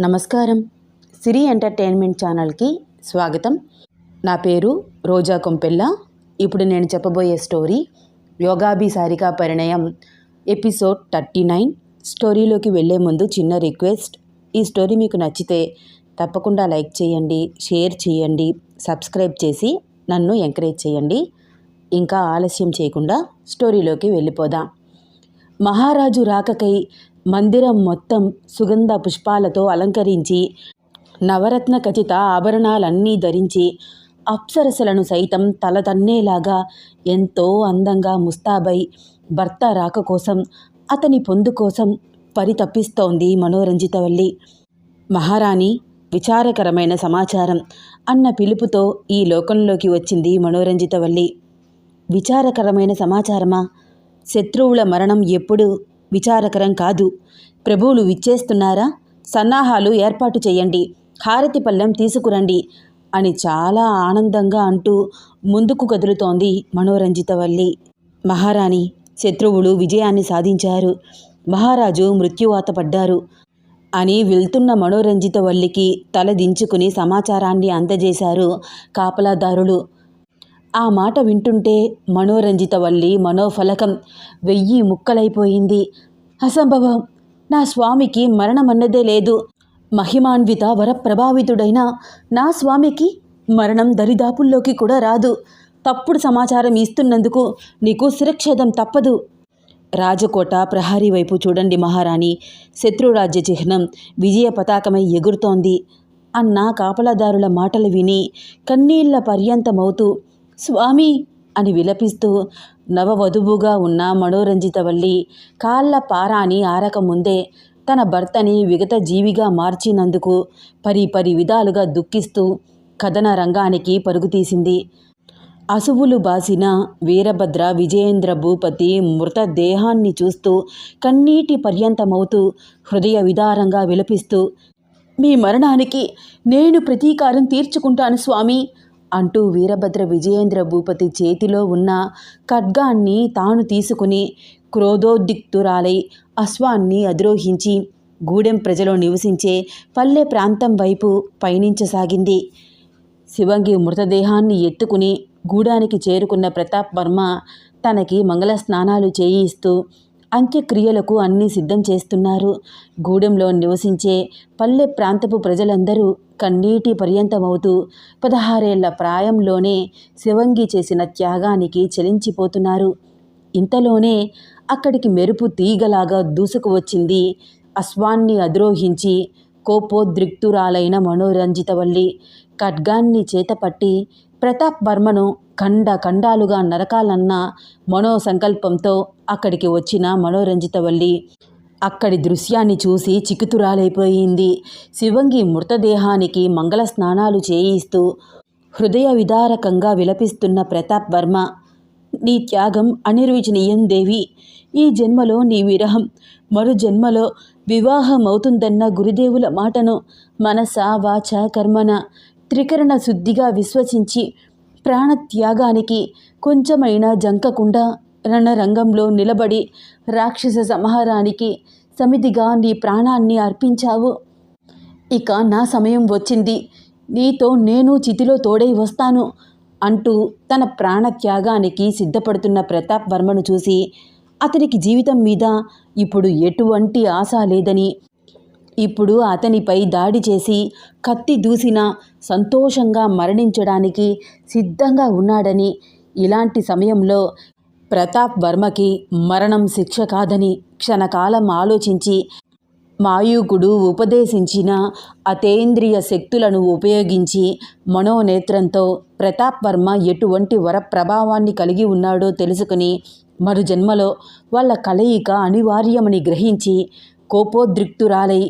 నమస్కారం. సిరి ఎంటర్టైన్మెంట్ ఛానల్కి స్వాగతం. నా పేరు రోజా కొంపెల్ల. ఇప్పుడు నేను చెప్పబోయే స్టోరీ యోగాభిసారిక పరిణయం ఎపిసోడ్ థర్టీ నైన్. స్టోరీలోకి వెళ్ళే ముందు చిన్న రిక్వెస్ట్. ఈ స్టోరీ మీకు నచ్చితే తప్పకుండా లైక్ చేయండి షేర్ చేయండి సబ్స్క్రైబ్ చేసి నన్ను ఎంకరేజ్ చేయండి. ఇంకా ఆలస్యం చేయకుండా స్టోరీలోకి వెళ్ళిపోదాం. మహారాజు రాకకై మందిరం మొత్తం సుగంధ పుష్పాలతో అలంకరించి నవరత్న ఖచిత ఆభరణాలన్నీ ధరించి అప్సరసలను సైతం తల తన్నేలాగా ఎంతో అందంగా ముస్తాబై భర్త రాక కోసం అతని పొందు కోసం పరితపిస్తోంది మనోరంజితవల్లి. మహారాణి విచారకరమైన సమాచారం అన్న పిలుపుతో ఈ లోకంలోకి వచ్చింది మనోరంజితవల్లి. విచారకరమైన సమాచారమా? శత్రువుల మరణం ఎప్పుడు విచారకరం కాదు. ప్రభువులు విచ్చేస్తున్నారా? సన్నాహాలు ఏర్పాటు చేయండి. హారతి పళ్ళెం తీసుకురండి అని చాలా ఆనందంగా అంటూ ముందుకు కదులుతోంది మనోరంజితవల్లి. మహారాణి శత్రువులు విజయాన్ని సాధించారు. మహారాజు మృత్యువాత పడ్డారు అని వెళ్తున్న మనోరంజితవల్లికి తల దించుకుని సమాచారాన్ని అందజేశారు కాపలాదారులు. ఆ మాట వింటుంటే మనోరంజిత వల్లి మనోఫలకం వెయ్యి ముక్కలైపోయింది. అసంభవం. నా స్వామికి మరణమన్నదే లేదు. మహిమాన్విత వరప్రభావితుడైన నా స్వామికి మరణం దరిదాపుల్లోకి కూడా రాదు. తప్పుడు సమాచారం ఇస్తున్నందుకు నీకు శిరక్షేదం తప్పదు. రాజకోట ప్రహరీ వైపు చూడండి మహారాణి. శత్రురాజ్య చిహ్నం విజయ పతాకమై ఎగురుతోంది. అన్న కాపలాదారుల మాటలు విని కన్నీళ్ళ పర్యంతమవుతూ స్వామి అని విలపిస్తూ నవవధువుగా ఉన్న మనోరంజితవల్లి కాళ్ళ పారాని ఆరకముందే తన భర్తని విగత జీవిగా మార్చినందుకు పరి పరి విధాలుగా దుఃఖిస్తూ కథన రంగానికి పరుగుతీసింది అసువులు బాసిన వీరభద్ర విజయేంద్ర భూపతి మృతదేహాన్ని చూస్తూ కన్నీటి పర్యంతమవుతూ హృదయ విదారంగా విలపిస్తూ మీ మరణానికి నేను ప్రతీకారం తీర్చుకుంటాను స్వామి. అంటూ వీరభద్ర విజయేంద్ర భూపతి చేతిలో ఉన్న ఖడ్గాన్ని తాను తీసుకుని క్రోధోద్దిక్తురాలై అశ్వాన్ని అధిరోహించి గూడెం ప్రజలు నివసించే పల్లె ప్రాంతం వైపు పయనించసాగింది. శివంగి మృతదేహాన్ని ఎత్తుకుని గూడానికి చేరుకున్న ప్రతాప్ వర్మ తనకి మంగళ స్నానాలు చేయిస్తూ అంత్యక్రియలకు అన్నీ సిద్ధం చేస్తున్నారు. గూడెంలో నివసించే పల్లె ప్రాంతపు ప్రజలందరూ కన్నీటి పర్యంతమవుతూ పదహారేళ్ళ ప్రాయంలోనే శివంగి చేసిన త్యాగానికి చెలించిపోతున్నారు. ఇంతలోనే అక్కడికి మెరుపు తీగలాగా దూసుకు వచ్చింది అశ్వాన్ని అధిరోహించి కోపోద్రిక్తురాలైన మనోరంజితవల్లి. ఖడ్గాన్ని చేతపట్టి ప్రతాప్ వర్మను ఖండ ఖండాలుగా నరకాలన్న మనోసంకల్పంతో అక్కడికి వచ్చిన మనోరంజితవల్లి అక్కడి దృశ్యాన్ని చూసి చిక్కుతురాలైపోయింది శివంగి మృతదేహానికి మంగళ స్నానాలు చేయిస్తూ హృదయ విదారకంగా విలపిస్తున్న ప్రతాప్ వర్మ నీ త్యాగం అనిర్వచనీయం దేవి. ఈ జన్మలో నీ విరహం మరు జన్మలో వివాహమవుతుందన్న గురుదేవుల మాటను మనస వాచ కర్మన. త్రికరణ శుద్ధిగా విశ్వసించి ప్రాణత్యాగానికి కొంచెమైనా జంకకుండా రణరంగంలో నిలబడి రాక్షస సంహారానికి సమితిగా నీ ప్రాణాన్ని అర్పించావు. ఇక నా సమయం వచ్చింది. నీతో నేను చితిలో తోడై వస్తాను అంటూ తన ప్రాణత్యాగానికి సిద్ధపడుతున్న ప్రతాప్ వర్మను చూసి అతనికి జీవితం మీద ఇప్పుడు ఎటువంటి ఆశ లేదని ఇప్పుడు అతనిపై దాడి చేసి కత్తి దూసిన సంతోషంగా మరణించడానికి సిద్ధంగా ఉన్నాడని ఇలాంటి సమయంలో ప్రతాప్ వర్మకి మరణం శిక్ష కాదని క్షణకాలం ఆలోచించి మాయూకుడు ఉపదేశించిన అతేంద్రియ శక్తులను ఉపయోగించి మనోనేత్రంతో ప్రతాప్ వర్మ ఎటువంటి వర ప్రభావాన్ని కలిగి ఉన్నాడో తెలుసుకుని మరు జన్మలో వాళ్ళ కలయిక అనివార్యమని గ్రహించి కోపోద్రిక్తురాలై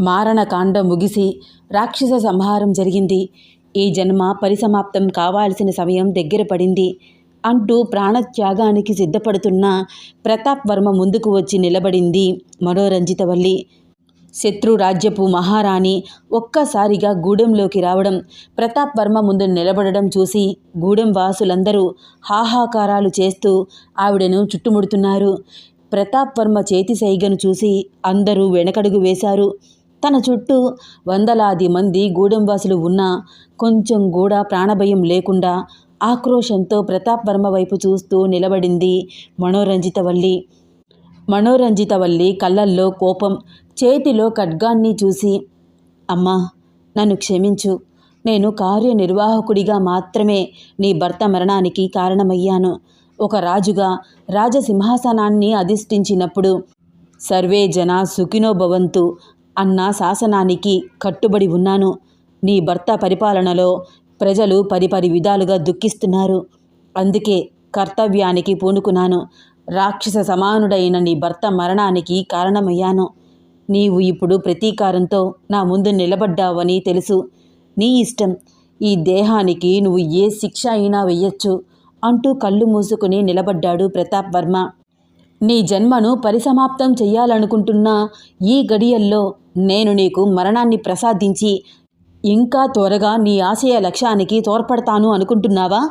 మారణకాండ ముగిసి రాక్షస సంహారం జరిగింది. ఈ జన్మ పరిసమాప్తం కావాల్సిన సమయం దగ్గర పడింది. అంటూ ప్రాణత్యాగానికి సిద్ధపడుతున్న ప్రతాప్ వర్మ ముందుకు వచ్చి నిలబడింది మనోరంజితవల్లి శత్రు రాజ్యపు మహారాణి ఒక్కసారిగా గూడెంలోకి రావడం ప్రతాప్ వర్మ ముందు నిలబడడం చూసి గూడెం వాసులందరూ హాహాకారాలు చేస్తూ ఆవిడను చుట్టుముడుతున్నారు. ప్రతాప్ వర్మ చేతి సైగను చూసి అందరూ వెనకడుగు వేశారు. తన చుట్టూ వందలాది మంది గూడెంవాసులు ఉన్నా కొంచెం కూడా ప్రాణభయం లేకుండా ఆక్రోశంతో ప్రతాప్ వర్మ వైపు చూస్తూ నిలబడింది మనోరంజితవల్లి. మనోరంజితవల్లి కళ్ళల్లో కోపం చేతిలో ఖడ్గాన్ని చూసి అమ్మా నన్ను క్షమించు. నేను కార్యనిర్వాహకుడిగా మాత్రమే నీ భర్త మరణానికి కారణమయ్యాను. ఒక రాజుగా రాజసింహాసనాన్ని అధిష్ఠించినప్పుడు సర్వే జన సుఖినో భవంతు. అన్న శాసనానికి కట్టుబడి ఉన్నాను. నీ భర్త పరిపాలనలో ప్రజలు పరిపరి విధాలుగా దుఃఖిస్తున్నారు. అందుకే కర్తవ్యానికి పూనుకున్నాను. రాక్షస సమానుడైన నీ భర్త మరణానికి కారణమయ్యాను. నీవు ఇప్పుడు ప్రతీకారంతో నా ముందు నిలబడ్డావని తెలుసు. నీ ఇష్టం. ఈ దేహానికి నువ్వు ఏ శిక్ష అయినా వెయ్యొచ్చు అంటూ కళ్ళు మూసుకుని నిలబడ్డాడు ప్రతాప్ వర్మ. నీ జన్మను పరిసమాప్తం చెయ్యాలనుకుంటున్న ఈ గడియల్లో నేను నీకు మరణాన్ని ప్రసాదించి ఇంకా త్వరగా నీ ఆశయ లక్ష్యానికి తోడ్పడతాను అనుకుంటున్నావా?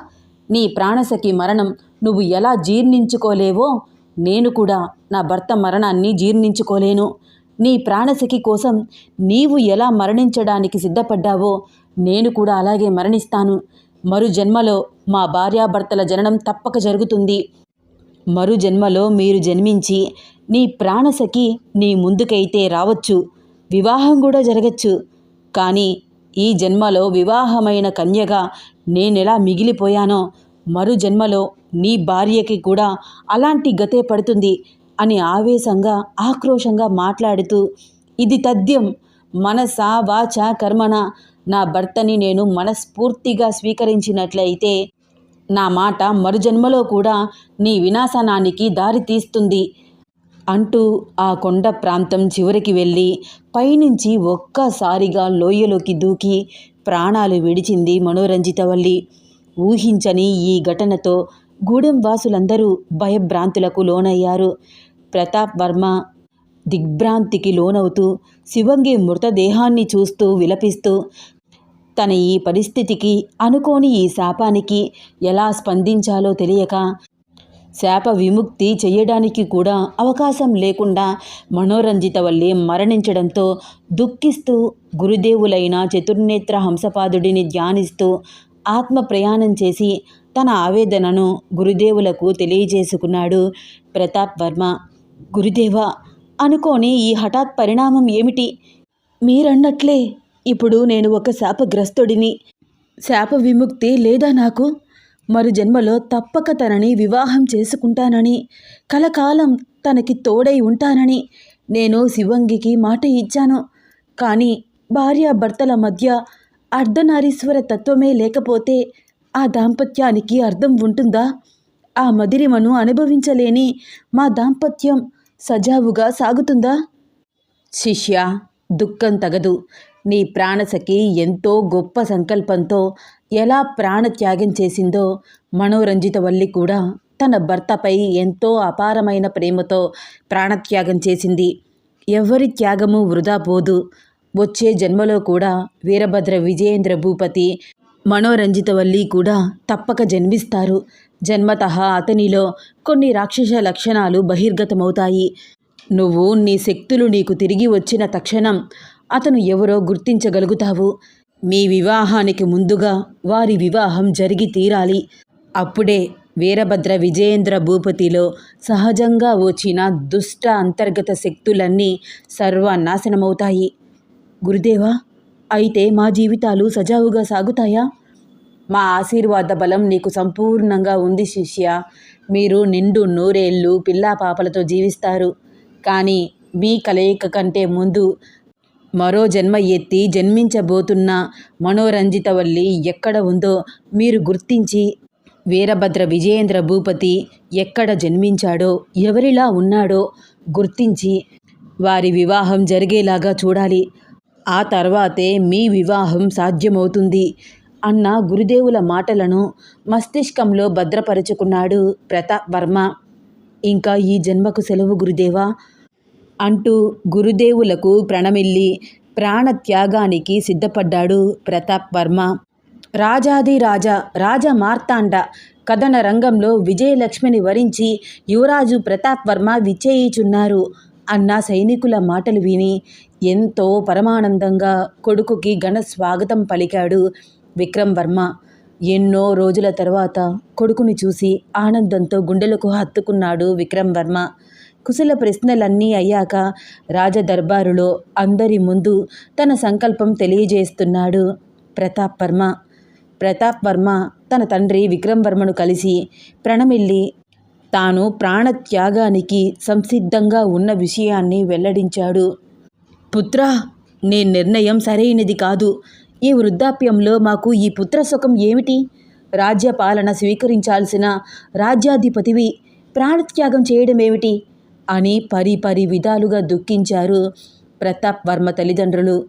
నీ ప్రాణసఖి మరణం నువ్వు ఎలా జీర్ణించుకోలేవో నేను కూడా నా భర్త మరణాన్ని జీర్ణించుకోలేను. నీ ప్రాణసఖి కోసం నీవు ఎలా మరణించడానికి సిద్ధపడ్డావో నేను కూడా అలాగే మరణిస్తాను. మరు జన్మలో మా భార్యాభర్తల జననం తప్పక జరుగుతుంది. మరు జన్మలో మీరు జన్మించి నీ ప్రాణసఖి నీ ముందుకైతే రావచ్చు. వివాహం కూడా జరగచ్చు. కానీ ఈ జన్మలో వివాహమైన కన్యగా నేనెలా మిగిలిపోయానో మరు జన్మలో నీ భార్యకి కూడా అలాంటి గతే పడుతుంది అని ఆవేశంగా ఆక్రోశంగా మాట్లాడుతూ ఇది తథ్యం. మనసా వాచ కర్మణ. నా భర్తని నేను మనస్ఫూర్తిగా స్వీకరించినట్లయితే నా మాట మరుజన్మలో కూడా నీ వినాశనానికి దారి తీస్తుంది అంటూ ఆ కొండ ప్రాంతం చివరికి వెళ్ళి పైనుంచి ఒక్కసారిగా లోయలోకి దూకి ప్రాణాలు విడిచింది మనోరంజితవల్లి. ఊహించని ఈ ఘటనతో గూడెం వాసులందరూ భయభ్రాంతులకు లోనయ్యారు. ప్రతాప్ వర్మ దిగ్భ్రాంతికి లోనవుతూ శివంగి మృతదేహాన్ని చూస్తూ విలపిస్తూ తన ఈ పరిస్థితికి అనుకోని ఈ శాపానికి ఎలా స్పందించాలో తెలియక శాప విముక్తి చేయడానికి కూడా అవకాశం లేకుండా మనోరంజిత వల్లే మరణించడంతో దుఃఖిస్తూ గురుదేవులైన చతుర్నేత్ర హంసపాదుడిని ధ్యానిస్తూ ఆత్మ ప్రయాణం చేసి తన ఆవేదనను గురుదేవులకు తెలియజేసుకున్నాడు ప్రతాప్ వర్మ. గురుదేవ అనుకోని ఈ హఠాత్ పరిణామం ఏమిటి? మీరన్నట్లే ఇప్పుడు నేను ఒక శాపగ్రస్తుడిని. శాప విముక్తి లేదా నాకు? మరు జన్మలో తప్పక తనని వివాహం చేసుకుంటానని కలకాలం తనకి తోడై ఉంటానని నేను శివంగికి మాట ఇచ్చాను. కానీ భార్యాభర్తల మధ్య అర్ధనారీశ్వర తత్వమే లేకపోతే ఆ దాంపత్యానికి అర్థం ఉంటుందా? ఆ మదిరిమను అనుభవించలేని మా దాంపత్యం సజావుగా సాగుతుందా? శిష్య దుఃఖం తగదు. నీ ప్రాణసఖి ఎంతో గొప్ప సంకల్పంతో ఎలా ప్రాణత్యాగం చేసిందో మనోరంజిత వల్లి కూడా తన భర్తపై ఎంతో అపారమైన ప్రేమతో ప్రాణత్యాగం చేసింది. ఎవరి త్యాగము వృధా పోదు. వచ్చే జన్మలో కూడా వీరభద్ర విజయేంద్ర భూపతి మనోరంజితవల్లి కూడా తప్పక జన్మిస్తారు. జన్మత అతనిలో కొన్ని రాక్షస లక్షణాలు బహిర్గతమవుతాయి. నువ్వు నీ శక్తులు నీకు తిరిగి వచ్చిన తక్షణం అతను ఎవరో గుర్తించగలుగుతావు. మీ వివాహానికి ముందుగా వారి వివాహం జరిగి తీరాలి. అప్పుడే వీరభద్ర విజయేంద్ర భూపతిలో సహజంగా వచ్చిన దుష్ట అంతర్గత శక్తులన్నీ సర్వనాశనమవుతాయి. గురుదేవా అయితే మా జీవితాలు సజావుగా సాగుతాయా? మా ఆశీర్వాద బలం నీకు సంపూర్ణంగా ఉంది శిష్య. మీరు నిండు నూరేళ్ళు పిల్లా పాపలతో జీవిస్తారు. కానీ మీ కలయిక కంటే ముందు మరో జన్మ ఎత్తి జన్మించబోతున్న మనోరంజితవల్లి ఎక్కడ ఉందో మీరు గుర్తించి వీరభద్ర విజయేంద్ర భూపతి ఎక్కడ జన్మించాడో ఎవరిలా ఉన్నాడో గుర్తించి వారి వివాహం జరిగేలాగా చూడాలి. ఆ తర్వాతే మీ వివాహం సాధ్యమవుతుంది అన్న గురుదేవుల మాటలను మస్తిష్కంలో భద్రపరుచుకున్నాడు ప్రతాప్ వర్మ. ఇంకా ఈ జన్మకు సెలవు గురుదేవా? అంటూ గురుదేవులకు ప్రణమిల్లి ప్రాణత్యాగానికి సిద్ధపడ్డాడు ప్రతాప్ వర్మ. రాజాది రాజా రాజ మార్తాండ కథన రంగంలో విజయలక్ష్మిని వరించి యువరాజు ప్రతాప్ వర్మ విచ్చేయిచున్నారు అన్న సైనికుల మాటలు విని ఎంతో పరమానందంగా కొడుకుకి ఘన స్వాగతం పలికాడు విక్రమ్ వర్మ. ఎన్నో రోజుల తర్వాత కొడుకుని చూసి ఆనందంతో గుండెలకు హత్తుకున్నాడు విక్రమ్ వర్మ. కుశల ప్రశ్నలన్నీ అయ్యాక రాజదర్బారులో అందరి ముందు తన సంకల్పం తెలియజేస్తున్నాడు ప్రతాప్ వర్మ. ప్రతాప్ వర్మ తన తండ్రి విక్రమ్ వర్మను కలిసి ప్రణమిల్లి తాను ప్రాణత్యాగానికి సంసిద్ధంగా ఉన్న విషయాన్ని వెల్లడించాడు. పుత్రా నీ నిర్ణయం సరైనది కాదు. ఈ వృద్ధాప్యంలో మాకు ఈ పుత్ర సుఖం ఏమిటి? రాజ్యపాలన స్వీకరించాల్సిన రాజ్యాధిపతివి ప్రాణత్యాగం చేయడమేమిటి? అని పరి పరి విధాలుగా దుఃఖించారు ప్రతాప్ వర్మ తల్లిదండ్రులు.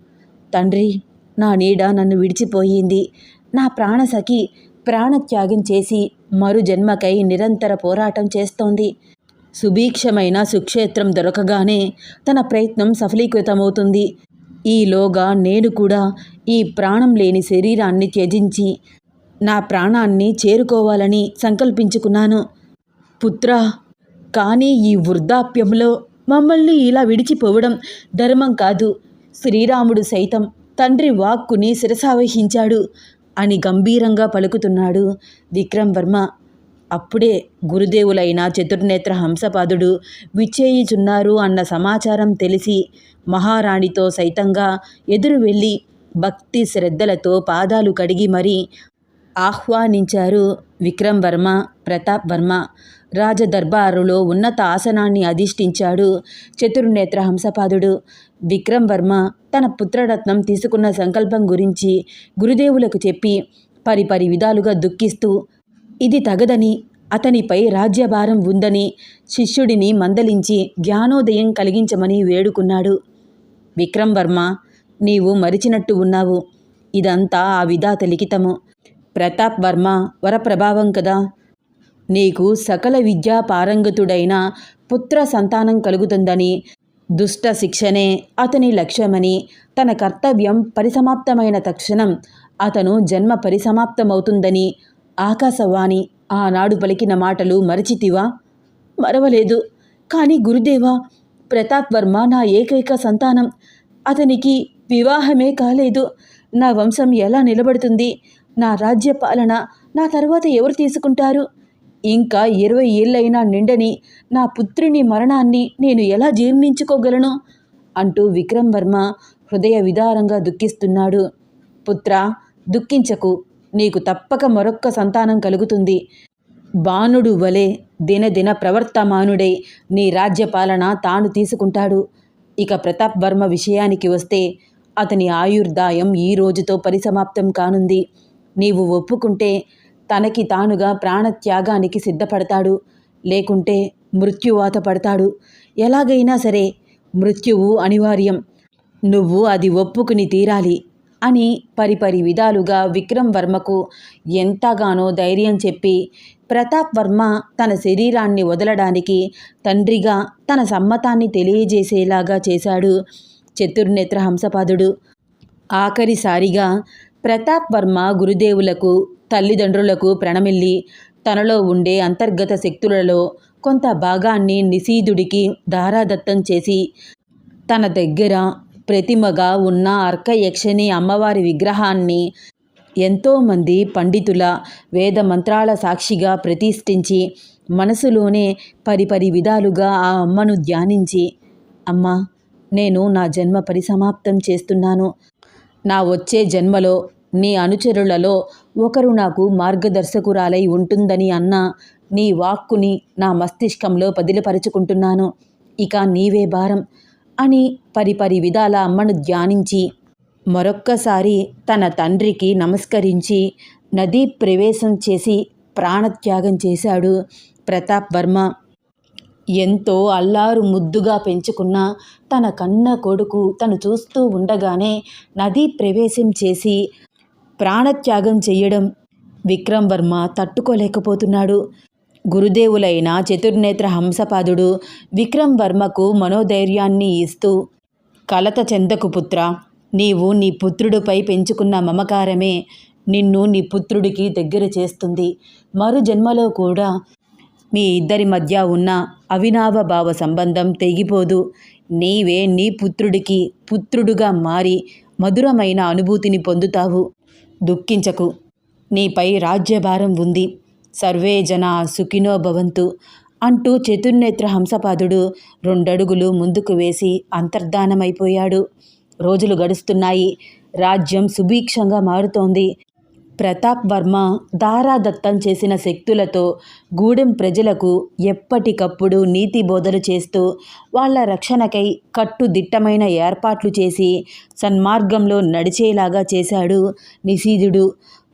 తండ్రి నా నీడ నన్ను విడిచిపోయింది. నా ప్రాణసఖి ప్రాణత్యాగం చేసి మరు జన్మకై నిరంతర పోరాటం చేస్తోంది. సుభీక్షమైన సుక్షేత్రం దొరకగానే తన ప్రయత్నం సఫలీకృతమవుతుంది. ఈలోగా నేను కూడా ఈ ప్రాణం లేని శరీరాన్ని త్యజించి నా ప్రాణాన్ని చేరుకోవాలని సంకల్పించుకున్నాను. పుత్ర కానీ ఈ వృద్ధాప్యంలో మమ్మల్ని ఇలా విడిచిపోవడం ధర్మం కాదు. శ్రీరాముడు సైతం తండ్రి వాక్కుని శిరసావహించాడు అని గంభీరంగా పలుకుతున్నాడు విక్రమ్ వర్మ. అప్పుడే గురుదేవులైన చతుర్నేత్ర హంసపాదుడు విచ్చేయిచున్నారు అన్న సమాచారం తెలిసి మహారాణితో సైతంగా ఎదురు వెళ్ళి భక్తి శ్రద్ధలతో పాదాలు కడిగి మరీ ఆహ్వానించారు విక్రమ్ వర్మ ప్రతాప్ వర్మ. రాజదర్బారులో ఉన్నత ఆసనాన్ని అధిష్ఠించాడు చతుర్నేత్ర హంసపాదుడు. విక్రమ్ వర్మ తన పుత్రరత్నం తీసుకున్న సంకల్పం గురించి గురుదేవులకు చెప్పి పరిపరి విధాలుగా దుఃఖిస్తూ ఇది తగదని అతనిపై రాజ్యభారం ఉందని శిష్యుడిని మందలించి జ్ఞానోదయం కలిగించమని వేడుకున్నాడు. విక్రమ్ వర్మ నీవు మరిచినట్టు ఉన్నావు. ఇదంతా ఆ విధాత లిఖితము. ప్రతాప్ వర్మ వరప్రభావం కదా. నీకు సకల విద్యా పారంగతుడైన పుత్ర సంతానం కలుగుతుందని దుష్ట శిక్షనే అతని లక్ష్యమని తన కర్తవ్యం పరిసమాప్తమైన తక్షణం అతను జన్మ పరిసమాప్తమవుతుందని ఆకాశవాణి ఆనాడు పలికిన మాటలు మరచితివా? మరవలేదు. కానీ గురుదేవా ప్రతాప్ వర్మ నా ఏకైక సంతానం. అతనికి వివాహమే కాలేదు. నా వంశం ఎలా నిలబడుతుంది? నా రాజ్య పాలన నా తర్వాత ఎవరు తీసుకుంటారు? ఇంకా ఇరవై ఏళ్ళైనా నిండని నా పుత్రుని మరణాన్ని నేను ఎలా జీర్ణించుకోగలను? అంటూ విక్రమ్ వర్మ హృదయ విదారంగా దుఃఖిస్తున్నాడు. పుత్ర దుఃఖించకు. నీకు తప్పక మరొక్క సంతానం కలుగుతుంది. బాణుడు వలె దినదిన ప్రవర్తమానుడై నీ రాజ్యపాలన తాను తీసుకుంటాడు. ఇక ప్రతాప్ వర్మ విషయానికి వస్తే అతని ఆయుర్దాయం ఈ రోజుతో పరిసమాప్తం కానుంది. నీవు ఒప్పుకుంటే తనకి తానుగా ప్రాణత్యాగానికి సిద్ధపడతాడు. లేకుంటే మృత్యువాత పడతాడు. ఎలాగైనా సరే మృత్యువు అనివార్యం. నువ్వు అది ఒప్పుకుని తీరాలి అని పరిపరి విధాలుగా విక్రమ్ వర్మకు ఎంతగానో ధైర్యం చెప్పి ప్రతాప్ వర్మ తన శరీరాన్ని వదలడానికి తండ్రిగా తన సమ్మతాన్ని తెలియజేసేలాగా చేశాడు చతుర్నేత్ర హంసపాదుడు. ఆఖరిసారిగా ప్రతాప్ వర్మ గురుదేవులకు తల్లిదండ్రులకు ప్రణమిల్లి తనలో ఉండే అంతర్గత శక్తులలో కొంత భాగాన్ని నిశీధుడికి దారాదత్తం చేసి తన దగ్గర ప్రతిమగా ఉన్న అర్కయక్షని అమ్మవారి విగ్రహాన్ని ఎంతోమంది పండితుల వేద మంత్రాల సాక్షిగా ప్రతిష్ఠించి మనసులోనే పరిపరి విధాలుగా ఆ అమ్మను ధ్యానించి అమ్మా నేను నా జన్మ పరిసమాప్తం చేస్తున్నాను. నా వచ్చే జన్మలో నీ అనుచరులలో ఒకరు నాకు మార్గదర్శకురాలై ఉంటుందని అన్న నీ వాక్కుని నా మస్తిష్కంలో పదిలపరుచుకుంటున్నాను. ఇక నీవే భారం అని పరిపరి విధాల అమ్మను ధ్యానించి మరొక్కసారి తన తండ్రికి నమస్కరించి నదీ ప్రవేశం చేసి ప్రాణత్యాగం చేశాడు ప్రతాప్ వర్మ. ఎంతో అల్లారు ముద్దుగా పెంచుకున్న తన కన్న కొడుకు తను చూస్తూ ఉండగానే నదీ ప్రవేశం చేసి ప్రాణత్యాగం చెయ్యడం విక్రమ్ వర్మ తట్టుకోలేకపోతున్నాడు. గురుదేవులైన చతుర్నేత్ర హంసపాదుడు విక్రమ్ వర్మకు మనోధైర్యాన్ని ఇస్తూ కలత చెందకు పుత్ర నీవు నీ పుత్రుడిపై పెంచుకున్న మమకారమే నిన్ను నీ పుత్రుడికి దగ్గర చేస్తుంది. మరు జన్మలో కూడా మీ ఇద్దరి మధ్య ఉన్న అవినావభావ సంబంధం తెగిపోదు. నీవే నీ పుత్రుడికి పుత్రుడుగా మారి మధురమైన అనుభూతిని పొందుతావు. దుఃఖించకు. నీపై రాజ్యభారం ఉంది. సర్వే జన సుఖినో భవంతు అంటూ చతుర్నేత్ర హంసపాదుడు రెండడుగులు ముందుకు వేసి అంతర్ధానమైపోయాడు. రోజులు గడుస్తున్నాయి. రాజ్యం సుభీక్షంగా మారుతోంది. ప్రతాప్ వర్మ దారాదత్తం చేసిన శక్తులతో గూడెం ప్రజలకు ఎప్పటికప్పుడు నీతి బోధలు చేస్తూ వాళ్ళ రక్షణకై కట్టుదిట్టమైన ఏర్పాట్లు చేసి సన్మార్గంలో నడిచేలాగా చేశాడు నిశీధుడు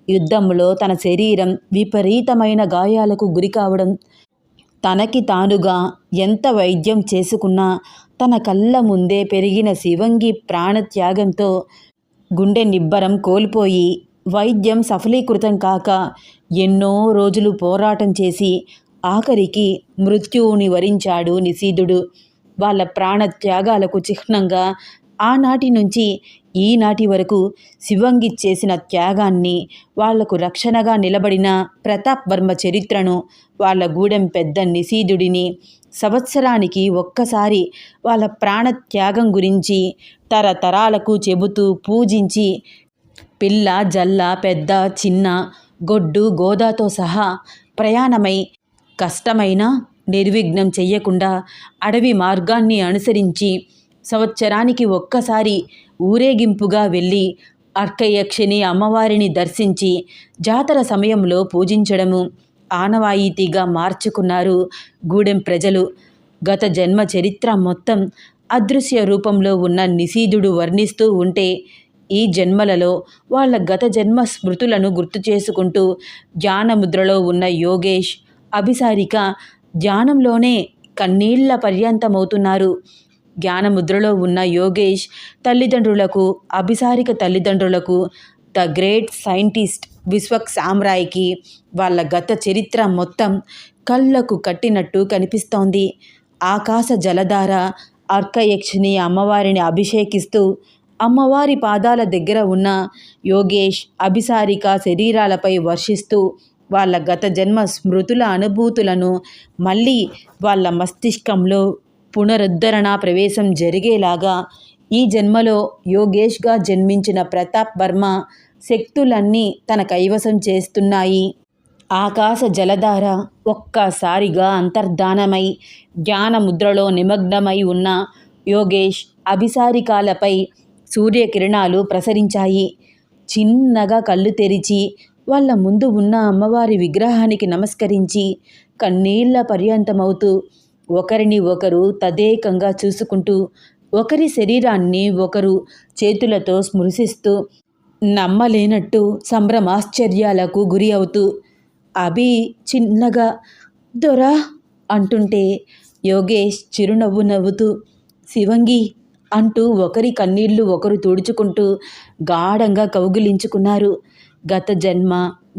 యుద్ధంలో తన శరీరం విపరీతమైన గాయాలకు గురి కావడం తనకి తానుగా ఎంత వైద్యం చేసుకున్నా తన కళ్ళ ముందే పెరిగిన శివంగి ప్రాణత్యాగంతో గుండె నిబ్బరం కోల్పోయి వైద్యం సఫలీకృతం కాక ఎన్నో రోజులు పోరాటం చేసి ఆఖరికి మృత్యువుని వరించాడు నిశీధుడు. వాళ్ళ ప్రాణత్యాగాలకు చిహ్నంగా ఆనాటి నుంచి ఈనాటి వరకు శివంగి చేసిన త్యాగాన్ని వాళ్ళకు రక్షణగా నిలబడిన ప్రతాప్ వర్మ చరిత్రను వాళ్ళ గూడెం పెద్ద నిశీధుడిని సంవత్సరానికి ఒక్కసారి వాళ్ళ ప్రాణత్యాగం గురించి తరతరాలకు చెబుతూ పూజించి పిల్ల జల్ల పెద్ద చిన్న గొడ్డు గోదాతో సహా ప్రయాణమై కష్టమైన నిర్విఘ్నం చెయ్యకుండా అడవి మార్గాన్ని అనుసరించి సంవత్సరానికి ఒక్కసారి ఊరేగింపుగా వెళ్ళి అర్కయక్షిని అమ్మవారిని దర్శించి జాతర సమయంలో పూజించడము ఆనవాయితీగా మార్చుకున్నారు గూడెం ప్రజలు. గత జన్మ చరిత్ర మొత్తం అదృశ్య రూపంలో ఉన్న నిశీధుడు వర్ణిస్తూ ఉంటే ఈ జన్మలలో వాళ్ళ గత జన్మ స్మృతులను గుర్తు చేసుకుంటూ ధ్యానముద్రలో ఉన్న యోగేష్ అభిసారిక ధ్యానంలోనే కన్నీళ్ళ పర్యంతమవుతున్నారు. జ్ఞానముద్రలో ఉన్న యోగేష్ తల్లిదండ్రులకు అభిసారిక తల్లిదండ్రులకు ద గ్రేట్ సైంటిస్ట్ విశ్వక్ సామ్రాయ్కి వాళ్ళ గత చరిత్ర మొత్తం కళ్ళకు కట్టినట్టు కనిపిస్తోంది. ఆకాశ జలధార అర్కయక్షిని అమ్మవారిని అభిషేకిస్తూ అమ్మవారి పాదాల దగ్గర ఉన్న యోగేష్ అభిసారిక శరీరాలపై వర్షిస్తూ వాళ్ళ గత జన్మ స్మృతుల అనుభూతులను మళ్ళీ వాళ్ళ మస్తిష్కంలో పునరుద్ధరణ ప్రవేశం జరిగేలాగా ఈ జన్మలో యోగేష్గా జన్మించిన ప్రతాప్ వర్మ శక్తులన్నీ తన కైవసం చేస్తున్నాయి. ఆకాశ జలధార ఒక్కసారిగా అంతర్ధానమై జ్ఞానముద్రలో నిమగ్నమై ఉన్న యోగేష్ అభిసారికాలపై సూర్యకిరణాలు ప్రసరించాయి. చిన్నగా కళ్ళు తెరిచి వాళ్ళ ముందు ఉన్న అమ్మవారి విగ్రహానికి నమస్కరించి కన్నీళ్ళ పర్యంతమవుతూ ఒకరిని ఒకరు తదేకంగా చూసుకుంటూ ఒకరి శరీరాన్ని ఒకరు చేతులతో స్మృశిస్తూ నమ్మలేనట్టు సంభ్రమాశ్చర్యాలకు గురి అవుతూ అభి చిన్నగా దొరా అంటుంటే యోగేష్ చిరునవ్వు నవ్వుతూ శివంగి అంటూ ఒకరి కన్నీళ్ళు ఒకరు తుడుచుకుంటూ గాఢంగా కౌగిలించుకున్నారు. గత జన్మ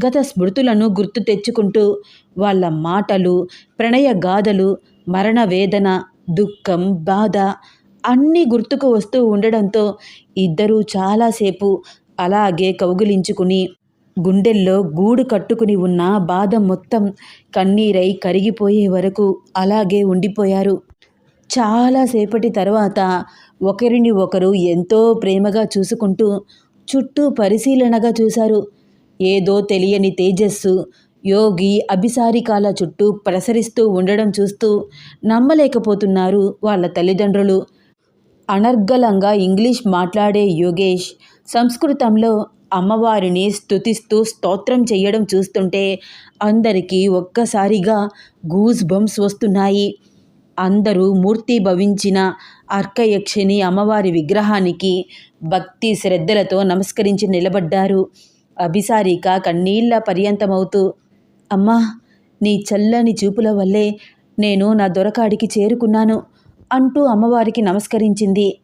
గత స్మృతులను గుర్తు తెచ్చుకుంటూ వాళ్ళ మాటలు ప్రణయ గాథలు మరణ వేదన దుఃఖం బాధ అన్నీ గుర్తుకు వస్తూ ఉండడంతో ఇద్దరూ చాలాసేపు అలాగే కౌగిలించుకుని గుండెల్లో గూడు కట్టుకుని ఉన్న బాధ మొత్తం కన్నీరై కరిగిపోయే వరకు అలాగే ఉండిపోయారు. చాలాసేపటి తర్వాత ఒకరిని ఒకరు ఎంతో ప్రేమగా చూసుకుంటూ చుట్టూ పరిశీలనగా చూశారు. ఏదో తెలియని తేజస్సు యోగి అభిసారికాల చుట్టూ ప్రసరిస్తూ ఉండడం చూస్తూ నమ్మలేకపోతున్నారు వాళ్ళ తల్లిదండ్రులు. అనర్గళంగా ఇంగ్లీష్ మాట్లాడే యోగేష్ సంస్కృతంలో అమ్మవారిని స్తుతిస్తూ స్తోత్రం చేయడం చూస్తుంటే అందరికీ ఒక్కసారిగా గూస్ బంప్స్ వస్తున్నాయి. అందరూ మూర్తి భవించిన అర్కయక్షిని అమ్మవారి విగ్రహానికి భక్తి శ్రద్ధలతో నమస్కరించి నిలబడ్డారు. అభిసారిక కన్నీళ్ళ పర్యంతమవుతూ అమ్మా నీ చల్లని చూపుల వల్లే నేను నా దొరకాడికి చేరుకున్నాను అంటూ అమ్మవారికి నమస్కరించింది.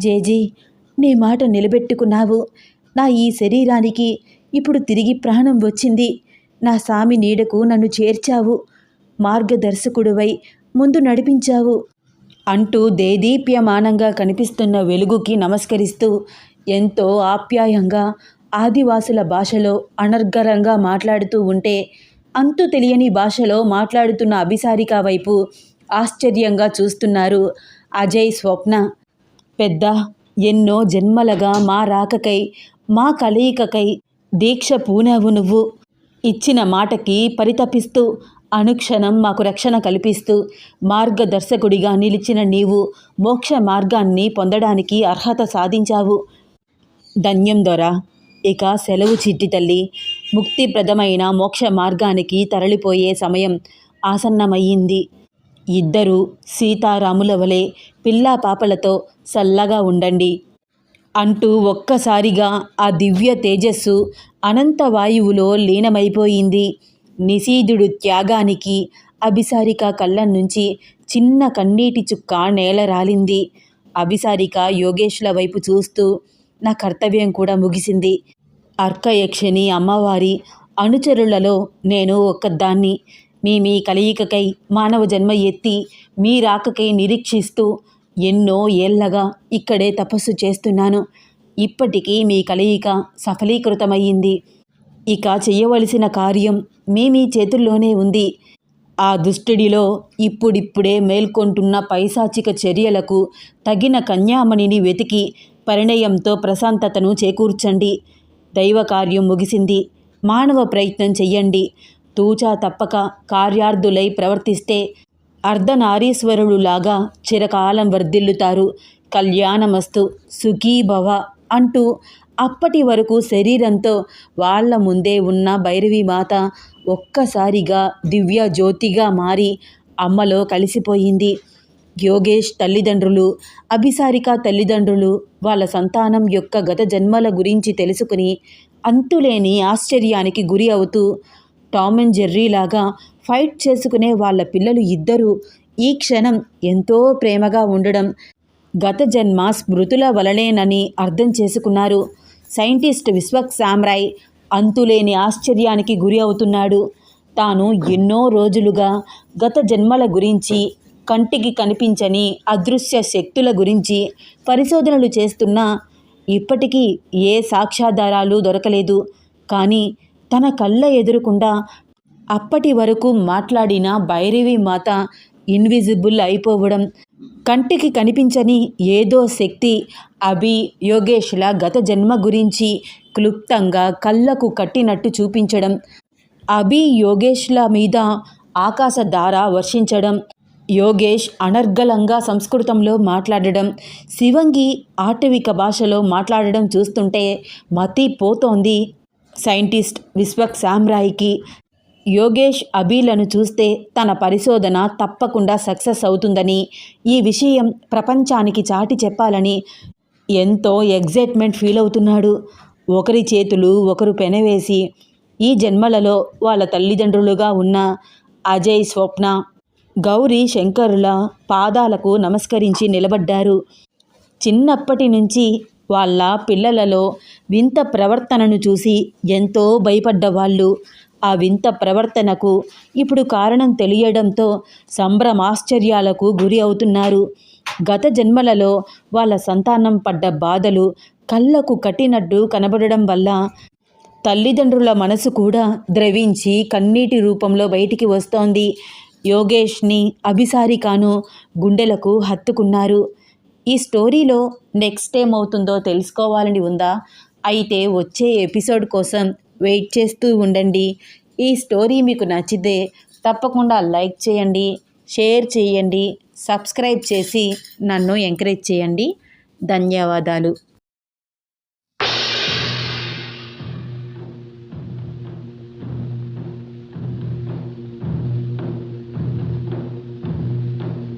జేజీ నీ మాట నిలబెట్టుకున్నావు. నా ఈ శరీరానికి ఇప్పుడు తిరిగి ప్రాణం వచ్చింది. నా సామి నీడకు నన్ను చేర్చావు. మార్గదర్శకుడివై ముందు నడిపించావు. అంటూ దేదీప్యమానంగా కనిపిస్తున్న వెలుగుకి నమస్కరిస్తూ ఎంతో ఆప్యాయంగా ఆదివాసుల భాషలో అనర్గరంగా మాట్లాడుతూ ఉంటే అంతు తెలియని భాషలో మాట్లాడుతున్న అభిసారిక వైపు ఆశ్చర్యంగా చూస్తున్నారు అజయ్ స్వప్న. పెద్ద ఎన్నో జన్మలగా మా రాకకై మా కలయికకై దీక్ష పూనావు నువ్వు. ఇచ్చిన మాటకి పరితపిస్తూ అనుక్షణం మాకు రక్షణ కల్పిస్తూ మార్గదర్శకుడిగా నిలిచిన నీవు మోక్ష మార్గాన్ని పొందడానికి అర్హత సాధించావు. ధన్యం దొర. ఇక సెలవు చిట్టి తల్లి ముక్తిప్రదమైన మోక్ష మార్గానికి తరలిపోయే సమయం ఆసన్నమయ్యింది. ఇద్దరూ సీతారాముల వలె పిల్లా పాపలతో సల్లగా ఉండండి. అంటూ ఒక్కసారిగా ఆ దివ్య తేజస్సు అనంత వాయువులో లీనమైపోయింది. నిశీధుడు త్యాగానికి అభిసారిక కళ్ళ నుంచి చిన్న కన్నీటి చుక్క నేల రాలింది. అభిసారిక యోగేష్ల వైపు చూస్తూ నా కర్తవ్యం కూడా ముగిసింది. అర్కయక్షిని అమ్మవారి అనుచరులలో నేను ఒక్కదాన్ని. మీ మీ కలయికకై మానవ జన్మ ఎత్తి మీ రాకకై నిరీక్షిస్తూ ఎన్నో ఏళ్ళగా ఇక్కడే తపస్సు చేస్తున్నాను. ఇప్పటికీ మీ కలయిక సఫలీకృతమయ్యింది. ఇక చేయవలసిన కార్యం మీ మీ చేతుల్లోనే ఉంది. ఆ దుష్టుడిలో ఇప్పుడిప్పుడే మేల్కొంటున్న పైశాచిక చర్యలకు తగిన కన్యామణిని వెతికి పరిణయంతో ప్రశాంతతను చేకూర్చండి. దైవ కార్యం ముగిసింది. మానవ ప్రయత్నం చెయ్యండి. తూచా తప్పక కార్యార్థులై ప్రవర్తిస్తే అర్ధనారీశ్వరుడులాగా చిరకాలం వర్ధిల్లుతారు. కళ్యాణమస్తు సుఖీభవ అంటూ అప్పటి వరకు శరీరంతో వాళ్ళ ముందే ఉన్న భైరవి మాత ఒక్కసారిగా దివ్య జ్యోతిగా మారి అమ్మలో కలిసిపోయింది. యోగేష్ తల్లిదండ్రులు అభిసారిక తల్లిదండ్రులు వాళ్ళ సంతానం యొక్క గత జన్మల గురించి తెలుసుకుని అంతులేని ఆశ్చర్యానికి గురి అవుతూ టామ్ అండ్ జెర్రీలాగా ఫైట్ చేసుకునే వాళ్ళ పిల్లలు ఇద్దరూ ఈ క్షణం ఎంతో ప్రేమగా ఉండడం గత జన్మ స్మృతుల వలనేనని అర్థం చేసుకున్నారు. సైంటిస్ట్ విశ్వక్ సామ్రాయ్ అంతులేని ఆశ్చర్యానికి గురి అవుతున్నాడు. తాను ఎన్నో రోజులుగా గత జన్మల గురించి కంటికి కనిపించని అదృశ్య శక్తుల గురించి పరిశోధనలు చేస్తున్నా ఇప్పటికీ ఏ సాక్ష్యాధారాలు దొరకలేదు. కానీ తన కళ్ళ ఎదురుకుండా అప్పటి వరకు మాట్లాడిన భైరవి మాత ఇన్విజిబుల్ అయిపోవడం కంటికి కనిపించని ఏదో శక్తి అభి యోగేష్ల గత జన్మ గురించి క్లుప్తంగా కళ్ళకు కట్టినట్టు చూపించడం అభి యోగేష్ల మీద ఆకాశధార వర్షించడం యోగేష్ అనర్గళంగా సంస్కృతంలో మాట్లాడడం శివంగి ఆటవిక భాషలో మాట్లాడడం చూస్తుంటే మతి పోతోంది సైంటిస్ట్ విశ్వక్ సామ్రాయికి యోగేష్ అబీలను చూస్తే తన పరిశోధన తప్పకుండా సక్సెస్ అవుతుందని ఈ విషయం ప్రపంచానికి చాటి చెప్పాలని ఎంతో ఎగ్జైట్మెంట్ ఫీల్ అవుతున్నాడు. ఒకరి చేతులు ఒకరు పెనవేసి ఈ జన్మలలో వాళ్ళ తల్లిదండ్రులుగా ఉన్న అజయ్ స్వప్న గౌరీ శంకరుల పాదాలకు నమస్కరించి నిలబడ్డారు. చిన్నప్పటి నుంచి వాళ్ళ పిల్లలలో వింత ప్రవర్తనను చూసి ఎంతో భయపడ్డవాళ్ళు. ఆ వింత ప్రవర్తనకు ఇప్పుడు కారణం తెలియడంతో సంభ్రమాశ్చర్యాలకు గురి అవుతున్నారు. గత జన్మలలో వాళ్ళ సంతానం పడ్డ బాధలు కళ్ళకు కట్టినట్టు కనబడడం వల్ల తల్లిదండ్రుల మనసు కూడా ద్రవించి కన్నీటి రూపంలో బయటికి వస్తోంది. యోగేష్ని అభిసారికాను గుండెలకు హత్తుకున్నారు. ఈ స్టోరీలో నెక్స్ట్ ఏమవుతుందో తెలుసుకోవాలని ఉందా? అయితే వచ్చే ఎపిసోడ్ కోసం వెయిట్ చేస్తూ ఉండండి. ఈ స్టోరీ మీకు నచ్చితే తప్పకుండా లైక్ చేయండి షేర్ చేయండి సబ్స్క్రైబ్ చేసి నన్ను ఎంకరేజ్ చేయండి. ధన్యవాదాలు.